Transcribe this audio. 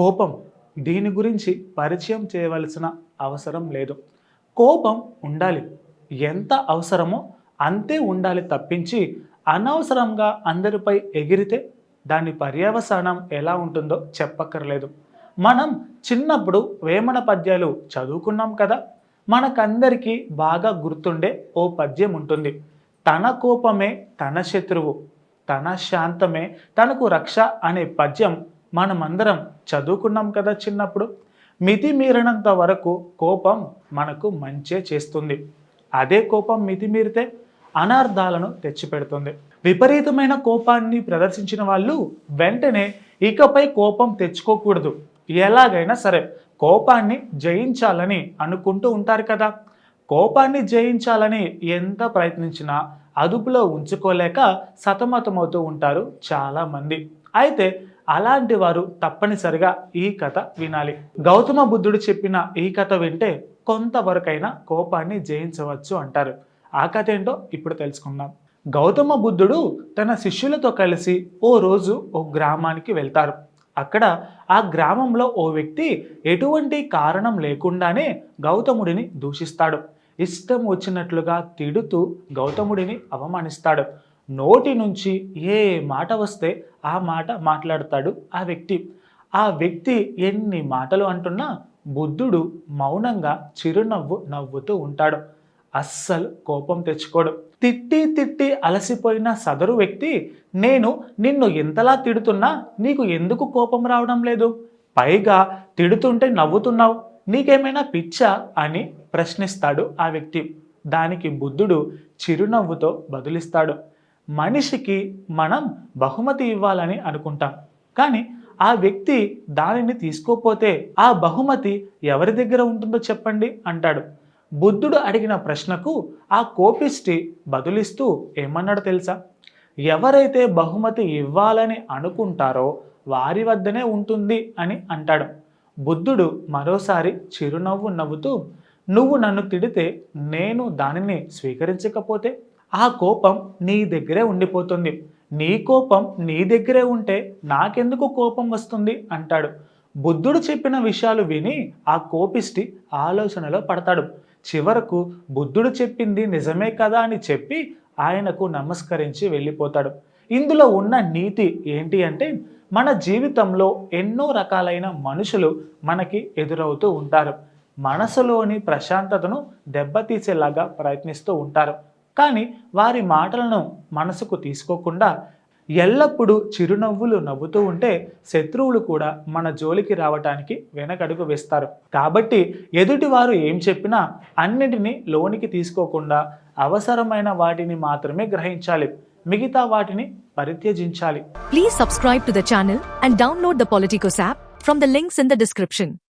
కోపం దీని గురించి పరిచయం చేయవలసిన అవసరం లేదు. కోపం ఉండాలి. ఎంత అవసరమో అంతే ఉండాలి తప్పించి అనవసరంగా అందరిపై ఎగిరితే దాని పర్యవసానం ఎలా ఉంటుందో చెప్పక్కర్లేదు. మనం చిన్నప్పుడు వేమన పద్యాలు చదువుకున్నాం కదా మనకందరికీ బాగా గుర్తుండే ఓ పద్యం ఉంటుంది. తన కోపమే తన శత్రువు తన శాంతమే తనకు రక్ష అనే పద్యం మనమందరం చదువుకున్నాం కదా చిన్నప్పుడు. మితిమీరినంత వరకు కోపం మనకు మంచే చేస్తుంది. అదే కోపం మితిమీరితే అనార్థాలను తెచ్చిపెడుతుంది. విపరీతమైన కోపాన్ని ప్రదర్శించిన వాళ్ళు వెంటనే ఇకపై కోపం తెచ్చుకోకూడదు. ఎలాగైనా సరే కోపాన్ని జయించాలని అనుకుంటూ ఉంటారు కదా. కోపాన్ని జయించాలని ఎంత ప్రయత్నించినా అదుపులో ఉంచుకోలేక సతమతమవుతూ ఉంటారు చాలామంది. అయితే అలాంటి వారు తప్పనిసరిగా ఈ కథ వినాలి. గౌతమ బుద్ధుడు చెప్పిన ఈ కథ వింటే కొంతవరకైనా కోపాన్ని జయించవచ్చు అంటారు. ఆ కథ ఏంటో ఇప్పుడు తెలుసుకుందాం. గౌతమ బుద్ధుడు తన శిష్యులతో కలిసి ఓ రోజు ఓ గ్రామానికి వెళ్తారు. అక్కడ ఆ గ్రామంలో ఓ వ్యక్తి ఎటువంటి కారణం లేకుండానే గౌతముడిని దూషిస్తాడు. ఇష్టం వచ్చినట్లుగా తిడుతూ గౌతముడిని అవమానిస్తాడు. నోటి నుంచి ఏ మాట వస్తే ఆ మాట మాట్లాడతాడు ఆ వ్యక్తి. ఆ వ్యక్తి ఎన్ని మాటలు అంటున్నా బుద్ధుడు మౌనంగా చిరునవ్వు నవ్వుతూ ఉంటాడు. అస్సలు కోపం తెచ్చుకోడు. తిట్టి తిట్టి అలసిపోయిన సదరు వ్యక్తి నేను నిన్ను ఎంతలా తిడుతున్నా నీకు ఎందుకు కోపం రావడం లేదు? పైగా తిడుతుంటే నవ్వుతున్నావు. నీకేమైనా పిచ్చా? అని ప్రశ్నిస్తాడు ఆ వ్యక్తి. దానికి బుద్ధుడు చిరునవ్వుతో బదులిస్తాడు. మనిషికి మనం బహుమతి ఇవ్వాలని అనుకుంటాం. కానీ ఆ వ్యక్తి దానిని తీసుకోపోతే ఆ బహుమతి ఎవరి దగ్గర ఉంటుందో చెప్పండి అంటాడు. బుద్ధుడు అడిగిన ప్రశ్నకు ఆ కోపిష్టి బదులిస్తూ ఏమన్నాడు తెలుసా? ఎవరైతే బహుమతి ఇవ్వాలని అనుకుంటారో వారి వద్దనే ఉంటుంది అని అంటాడు. బుద్ధుడు మరోసారి చిరునవ్వు నవ్వుతూ నువ్వు నన్ను తిడితే నేను దానిని స్వీకరించకపోతే ఆ కోపం నీ దగ్గరే ఉండిపోతుంది. నీ కోపం నీ దగ్గరే ఉంటే నాకెందుకు కోపం వస్తుంది? అంటాడు. బుద్ధుడు చెప్పిన విషయాలు విని ఆ కోపిష్టి ఆలోచనలో పడతాడు. చివరకు బుద్ధుడు చెప్పింది నిజమే కదా అని చెప్పి ఆయనకు నమస్కరించి వెళ్ళిపోతాడు. ఇందులో ఉన్న నీతి ఏంటి అంటే మన జీవితంలో ఎన్నో రకాలైన మనుషులు మనకి ఎదురవుతూ ఉంటారు. మనసులోని ప్రశాంతతను దెబ్బతీసేలాగా ప్రయత్నిస్తూ ఉంటారు. కానీ వారి మాటలను మనసుకు తీసుకోకుండా ఎల్లప్పుడూ చిరునవ్వులు నవ్వుతూ ఉంటే శత్రువులు కూడా మన జోలికి రావటానికి వెనకడుగు వేస్తారు. కాబట్టి ఎదుటివారు ఏం చెప్పినా అన్నిటినీ లోనికి తీసుకోకుండా అవసరమైన వాటిని మాత్రమే గ్రహించాలి. మిగతా వాటిని పరిత్యజించాలి. Please subscribe to the channel and download the Politicos app from the links in the description